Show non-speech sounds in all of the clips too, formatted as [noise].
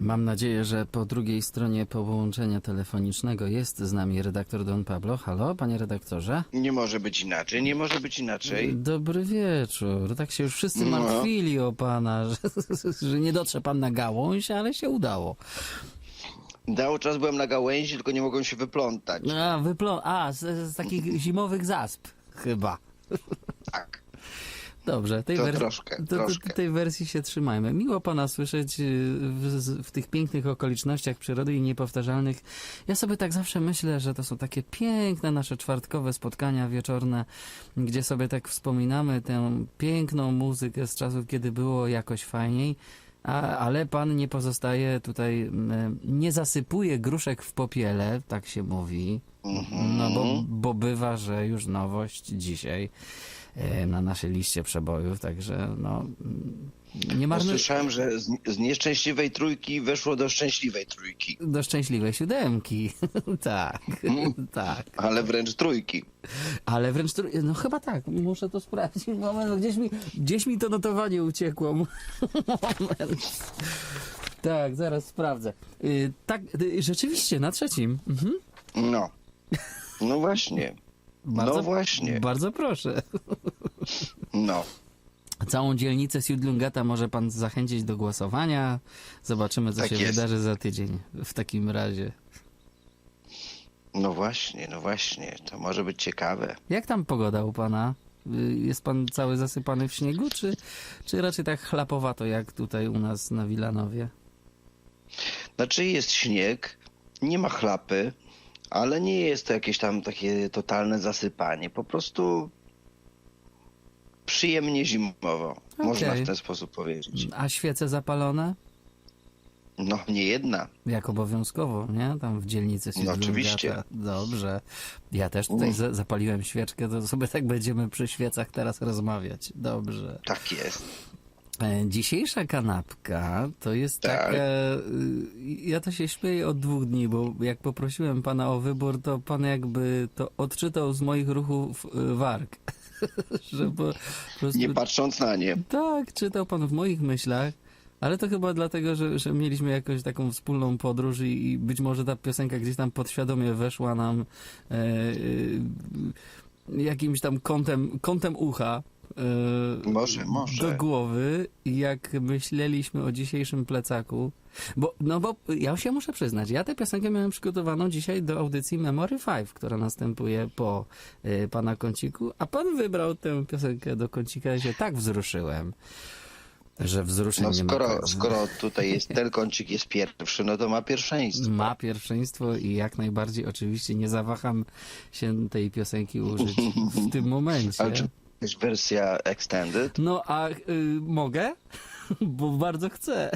Mam nadzieję, że po drugiej stronie połączenia telefonicznego jest z nami redaktor Don Pablo. Halo, panie redaktorze? Nie może być inaczej, nie może być inaczej. Dobry wieczór. Tak się już wszyscy No. martwili o pana, [laughs] że, że nie dotrze pan na gałąź, ale się udało. Cały czas byłem na gałęzi, tylko nie mogłem się wyplątać. A, wyplą... A, z, z takich zimowych zasp chyba. Tak. Dobrze, tej, To wersji, troszkę, to, troszkę. tej wersji się trzymajmy. Miło pana słyszeć y, w, w tych pięknych okolicznościach przyrody i niepowtarzalnych. Ja sobie tak zawsze myślę, że to są takie piękne nasze czwartkowe spotkania wieczorne, gdzie sobie tak wspominamy tę piękną muzykę z czasów, kiedy było jakoś fajniej. A, ale pan nie pozostaje tutaj, nie zasypuje gruszek w popiele, tak się mówi. Mhm. No bo, bo bywa, że już nowość dzisiaj na naszej liście przebojów, także no mm, nie marnuj słyszałem, że z, nieszczęśliwej trójki weszło do szczęśliwej trójki, do szczęśliwej siódemki. [laughs] tak, Mm. tak. ale wręcz trójki. Ale wręcz, tr- no chyba tak, muszę to sprawdzić. Moment, gdzieś mi, gdzieś mi to notowanie uciekło. [laughs] Moment. Tak, zaraz sprawdzę. Y, tak, y, rzeczywiście, na trzecim. Mhm. No. No właśnie. Bardzo, No właśnie. Bardzo proszę. [laughs] No. Całą dzielnicę Siedlungata może pan zachęcić do głosowania. Zobaczymy, co Tak się jest. wydarzy za tydzień w takim razie. No właśnie, no właśnie. To może być ciekawe. Jak tam pogoda u pana? Y, Jest pan cały zasypany w śniegu, czy, czy raczej tak chlapowato jak tutaj u nas na Wilanowie? Znaczy jest śnieg, nie ma chlapy, ale nie jest to jakieś tam takie totalne zasypanie. Po prostu przyjemnie zimowo. Można Okej. w ten sposób powiedzieć. A świece zapalone? No, nie jedna. Jak obowiązkowo, nie? Tam w dzielnicy Siedlungata. oczywiście. Dobrze. Ja też tutaj za zapaliłem świeczkę, to sobie tak będziemy przy świecach teraz rozmawiać. Dobrze. Tak jest. E, Dzisiejsza kanapka to jest Tak. taka. y, Ja to się śmieję od dwóch dni, bo jak poprosiłem pana o wybór, to pan jakby to odczytał z moich ruchów y, warg. [laughs] Że po, po prostu, Nie patrząc na nie. tak, czytał pan w moich myślach. Ale to chyba dlatego, że, że mieliśmy jakąś taką wspólną podróż i, i być może ta piosenka gdzieś tam podświadomie weszła nam e, e, jakimś tam kątem, kątem ucha. E, Może, może. do głowy, jak myśleliśmy o dzisiejszym plecaku. Bo, no bo ja się muszę przyznać, ja tę piosenkę miałem przygotowaną dzisiaj do audycji Memory 5, która następuje po y, pana kąciku, a pan wybrał tę piosenkę do kącika i się tak wzruszyłem, że wzruszeń No skoro, skoro tutaj jest ten kącik jest pierwszy, no to ma pierwszeństwo. Ma pierwszeństwo i jak najbardziej oczywiście nie zawaham się tej piosenki użyć w tym [laughs] momencie. Ale czy jest wersja extended? No a y, mogę? [laughs] Bo bardzo chcę.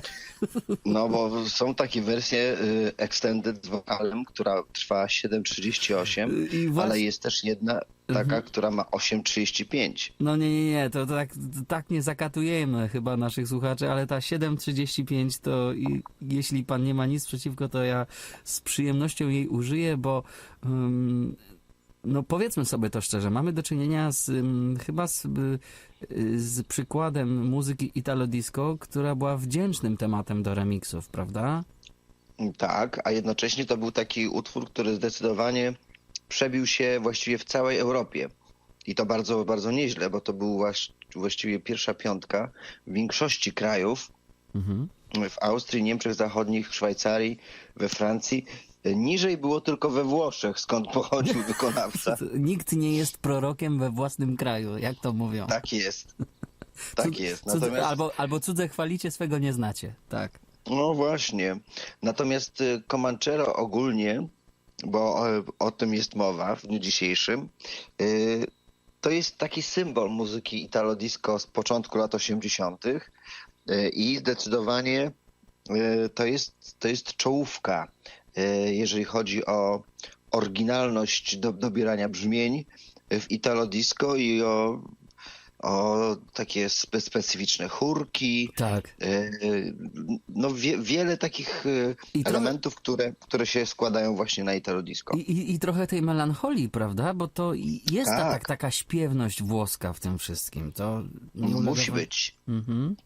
No bo są takie wersje y, extended z wokalem, która trwa 7.38, I właśnie- ale jest też jedna taka, która ma 8.35. No nie, nie, nie, to, tak, tak nie zakatujemy chyba naszych słuchaczy, ale ta 7.35 to i, jeśli pan nie ma nic przeciwko, to ja z przyjemnością jej użyję, bo ym, no powiedzmy sobie to szczerze, mamy do czynienia z chyba z, y, z przykładem muzyki Italo Disco, która była wdzięcznym tematem do remixów, prawda? Tak, a jednocześnie to był taki utwór, który zdecydowanie przebił się właściwie w całej Europie. I to bardzo, bardzo nieźle, bo to był właś- właściwie pierwsza piątka w większości krajów, Mhm. w Austrii, Niemczech Zachodnich, Szwajcarii, we Francji. Niżej było tylko we Włoszech, skąd pochodził [laughs] wykonawca. Nikt nie jest prorokiem we własnym kraju, jak to mówią. Tak jest. [laughs] Tak Cud- jest. cudze- Natomiast, albo, albo cudze chwalicie, swego nie znacie. Tak. no właśnie. Natomiast y, Comanchero ogólnie, bo o, o tym jest mowa w dniu dzisiejszym, y, to jest taki symbol muzyki italo disco z początku lat 80. y, i zdecydowanie y, to jest, to jest czołówka, y, jeżeli chodzi o oryginalność do, dobierania brzmień w italo disco i o, o takie spe, specyficzne chórki, Tak. E, no wie, wiele takich e, I trochę- elementów, które, które się składają właśnie na Italo Disco. I, i, I trochę tej melancholii, prawda? Bo to jest ta, Tak. tak, taka śpiewność włoska w tym wszystkim. To Musi być. Mhm.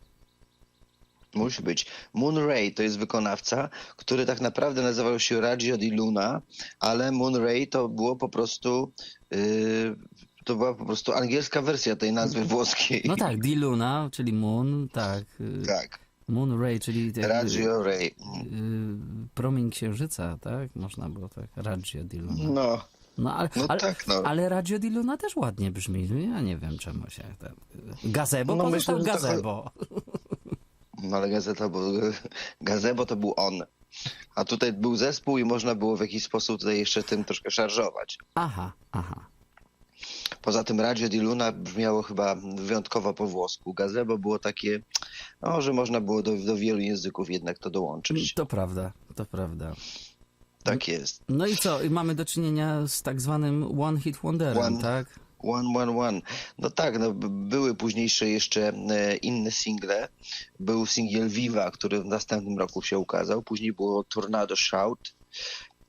Musi być. Moon Ray to jest wykonawca, który tak naprawdę nazywał się Radio di Luna, ale Moon Ray to było po prostu yy, to była po prostu angielska wersja tej nazwy włoskiej. No tak, Di Luna, czyli Moon, tak. Tak. Moon Ray, czyli jakby, Radio Ray. y, promień księżyca, tak? Można było tak. Radio Di Luna. No, No, ale, no ale, tak, no. ale Radio Di Luna też ładnie brzmi. Ja nie wiem czemu się... tak- Gazebo No, pozostał myślę, że to- Gazebo. [laughs] no ale gazeta, bo [laughs] Gazebo to był on. A tutaj był zespół i można było w jakiś sposób tutaj jeszcze tym troszkę szarżować. Aha, aha. Poza tym Radio di Luna brzmiało chyba wyjątkowo po włosku. Gazebo było takie, no, że można było do, do wielu języków jednak to dołączyć. To prawda, to prawda. Tak jest. No i co? Mamy do czynienia z tak zwanym One Hit Wonderem, One- tak? One, one, one. No tak, no, były późniejsze jeszcze e, inne single. Był singiel Viva, który w następnym roku się ukazał. Później było Tornado Shout.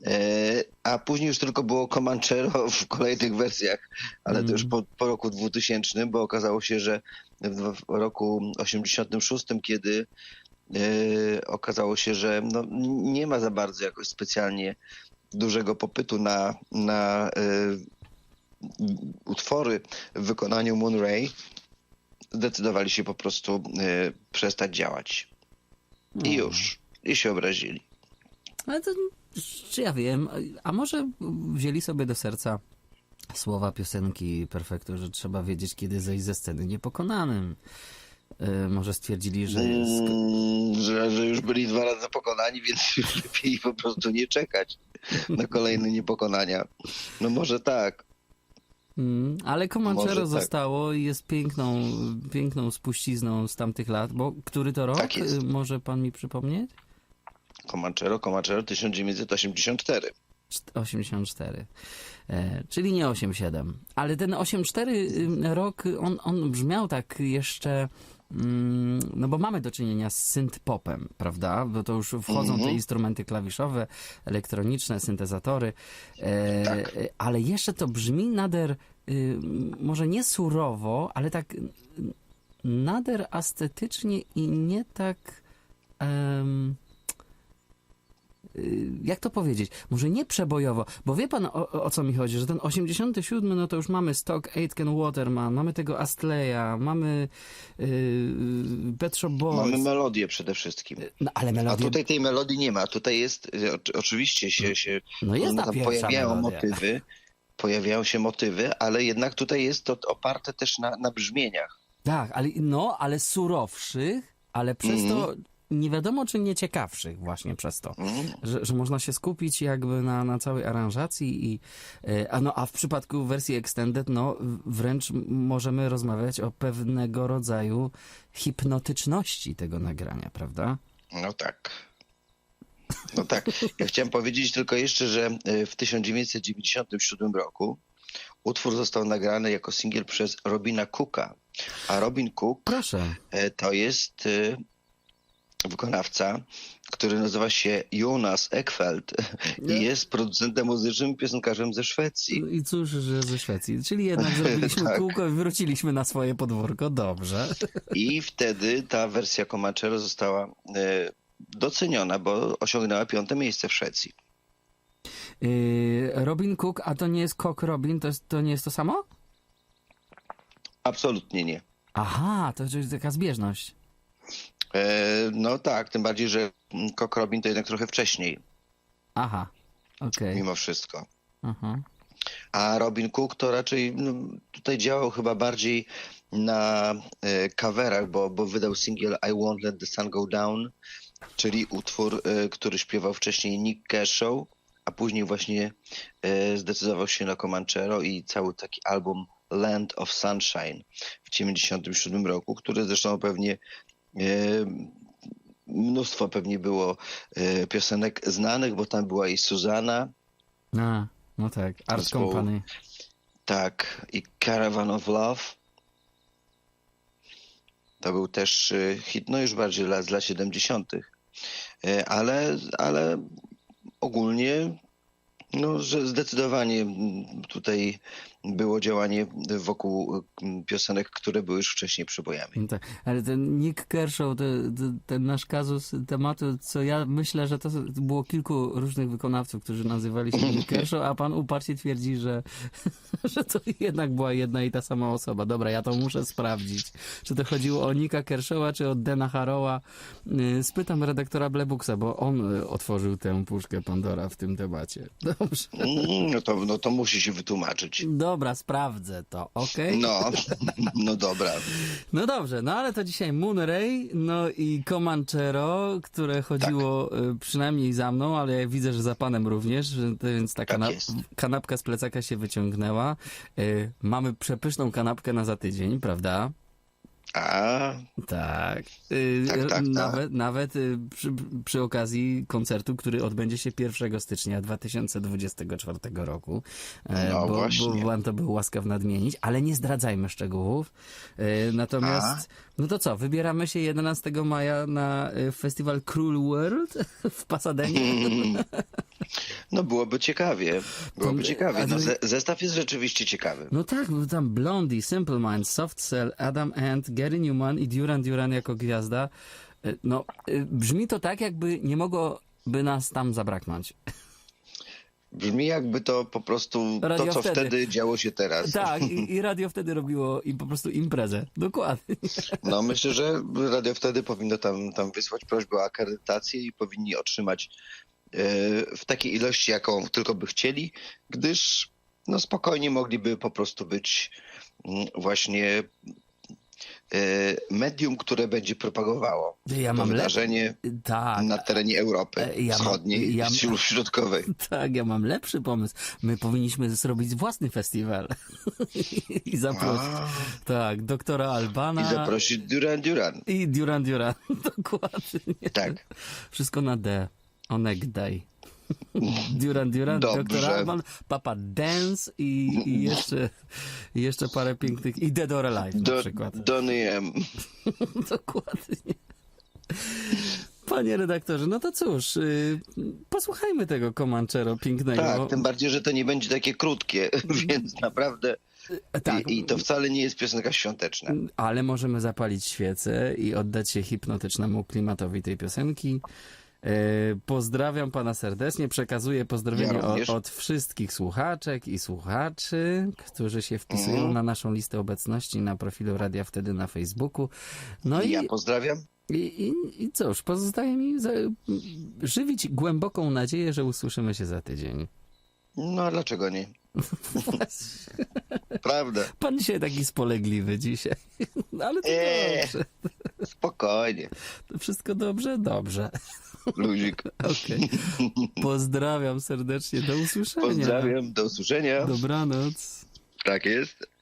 E, a później już tylko było Comanchero [laughs] w kolejnych wersjach, ale to już po, po roku 2000, bo okazało się, że w, roku 86, kiedy e, okazało się, że no, nie ma za bardzo jakoś specjalnie dużego popytu na, na utwory w wykonaniu Moon Ray zdecydowali się po prostu y, przestać działać. I już. I się obrazili. Ale to, czy ja wiem, a może wzięli sobie do serca słowa piosenki Perfektu, że trzeba wiedzieć, kiedy zejść ze sceny niepokonanym. E, może stwierdzili, że jest... Mm, że, że już byli dwa razy pokonani, [laughs] więc już lepiej po prostu nie czekać na kolejne niepokonania. No może tak. Mm, ale Comanchero tak. zostało i jest piękną, piękną spuścizną z tamtych lat, bo który to rok? Tak. Y, Może pan mi przypomnieć? Comanchero, Comanchero 1984. Czt- 84. E, czyli nie 87. Ale ten 84 y, rok, on, on brzmiał tak jeszcze. Mm, No bo mamy do czynienia z synth-popem, prawda? Bo to już wchodzą te instrumenty klawiszowe, elektroniczne, syntezatory. E, Tak. Ale jeszcze to brzmi nader, y, może nie surowo, ale tak nader estetycznie i nie tak... jak to powiedzieć, może nie przebojowo, bo wie pan o, o co mi chodzi, że ten 87 no to już mamy Stock Aitken Waterman, mamy tego Astleya, mamy yy, Pet Shop Boys, Mamy melodię przede wszystkim. no, ale A melodię, tutaj tej melodii nie ma. Tutaj jest, y, oczy- oczywiście się, się no jest no, pojawiają melodia. motywy, pojawiają się motywy, ale jednak tutaj jest to oparte też na, na brzmieniach. Tak, ale, no, ale surowszych, ale przez to nie wiadomo czy nie ciekawszych właśnie przez to. Mm. Że, że można się skupić jakby na, na całej aranżacji i e, a, no, a w przypadku wersji extended no wręcz możemy rozmawiać o pewnego rodzaju hipnotyczności tego nagrania, prawda? No tak. No tak. Ja chciałem powiedzieć tylko jeszcze, że y, w 1997 roku utwór został nagrany jako singiel przez Robina Cooka. A Robin Cook Proszę. e, to jest wykonawca, który nazywa się Jonas Ekfeld Nie? i jest producentem muzycznym, piosenkarzem ze Szwecji. I cóż, że ze Szwecji. Czyli jednak zrobiliśmy [laughs] Tak. kółko i wróciliśmy na swoje podwórko. Dobrze. I wtedy ta wersja Comanchero została e, doceniona, bo osiągnęła piąte miejsce w Szwecji. Yy, Robin Cook, a to nie jest Cock Robin, to, jest, to nie jest to samo? Absolutnie nie. Aha, to jest taka zbieżność. E, no tak, tym bardziej, że Cock Robin to jednak trochę wcześniej, Aha, okej. mimo wszystko. Aha. A Robin Cook to raczej no, tutaj działał chyba bardziej na e, coverach, bo, bo wydał singiel I Won't Let the Sun Go Down, czyli utwór, e, który śpiewał wcześniej Nick Kershaw, a później właśnie e, zdecydował się na Comanchero i cały taki album Land of Sunshine w 1997 roku, który zresztą pewnie mnóstwo pewnie było e, piosenek znanych, bo tam była i Suzana, A, no tak, Art. Company. Tak, i Caravan of Love. To był też y, hit, no już bardziej lat, z lat 70. Y, Ale, ale ogólnie, no, że zdecydowanie tutaj było działanie wokół mm, piosenek, które były już wcześniej przybojami. No tak, ale ten Nick Kershaw, te, te, ten nasz kazus tematu, co ja myślę, że to było kilku różnych wykonawców, którzy nazywali się Nick [laughs] Kershaw, a pan uparcie twierdzi, że, [laughs] że to jednak była jedna i ta sama osoba. Dobra, ja to muszę sprawdzić. Czy to chodziło o Nicka Kershawa, czy o Dena Harrowa? Y, Spytam redaktora Blebuksa, bo on y, otworzył tę puszkę Pandora w tym debacie. [laughs] Dobrze. Mm, No to, no to musi się wytłumaczyć. Dobra, sprawdzę to, okej? No, [laughs] no dobra. No dobrze, no ale to dzisiaj Moonray, no i Comanchero, które chodziło Tak. y, przynajmniej za mną, ale ja widzę, że za panem również, więc ta Tak kanapka z plecaka się wyciągnęła. Y, mamy przepyszną kanapkę na za tydzień, prawda? A, Tak. Y, Tak, tak, tak. Nawet, nawet y, przy, przy okazji koncertu, który odbędzie się 1 stycznia 2024 roku. E, No bo, właśnie. bo to był łaskaw nadmienić, ale nie zdradzajmy szczegółów. E, Natomiast, no to co, wybieramy się 11 maja na y, festiwal Cruel World [laughs] w Pasadenie. [laughs] no byłoby ciekawie. Byłoby ciekawie. a No, zestaw jest rzeczywiście ciekawy. No tak, tam Blondie, Simple Minds, Soft Cell, Adam Ant, Gary Newman i Duran Duran jako gwiazda. E, No, y, brzmi to tak, jakby nie mogłoby nas tam zabraknąć. Brzmi jakby to po prostu Radio to, co wtedy. wtedy. działo się teraz. Tak, i, i [laughs] radio wtedy robiło i po prostu imprezę. Dokładnie. No myślę, że radio wtedy powinno tam, tam wysłać prośbę o akredytację i powinni otrzymać e, w takiej ilości, jaką tylko by chcieli, gdyż no spokojnie mogliby po prostu być mm, właśnie e, medium, które będzie propagowało Ja mam wydarzenie Tak, na terenie Europy E, ja Wschodniej ja- i Środkowej. [laughs] tak, ja mam lepszy pomysł. My powinniśmy zrobić własny festiwal. [laughs] I zaprosić. A, Tak, doktora Albana. I zaprosić Duran Duran. I Duran Duran. [laughs] Dokładnie. Tak. Wszystko na D. Onek Day. Duran Duran. Dr. Alban, Papa Dance i, i jeszcze, jeszcze parę pięknych. I Dead or Alive na Do, przykład. Donny M. [laughs] Dokładnie. Panie redaktorze, no to cóż, yy, posłuchajmy tego Comanchero pięknego. Tak, tym bardziej, że to nie będzie takie krótkie, [laughs] więc naprawdę. Tak. I, I to wcale nie jest piosenka świąteczna. Ale możemy zapalić świecę i oddać się hipnotycznemu klimatowi tej piosenki. E, Pozdrawiam pana serdecznie, przekazuję pozdrowienia Ja od wszystkich słuchaczek i słuchaczy, którzy się wpisują Mhm. na naszą listę obecności na profilu Radia Wtedy na Facebooku. No i, Ja pozdrawiam. i, i, i cóż, pozostaje mi za, żywić głęboką nadzieję, że usłyszymy się za tydzień. No a dlaczego nie? [laughs] Prawda. Pan dzisiaj taki spolegliwy dzisiaj. [laughs] No, ale to Eee. dobrze. [laughs] Spokojnie. Wszystko dobrze? Dobrze. [laughs] Luzik. Okej. Pozdrawiam serdecznie. Do usłyszenia. Pozdrawiam. Do usłyszenia. Dobranoc. Tak jest.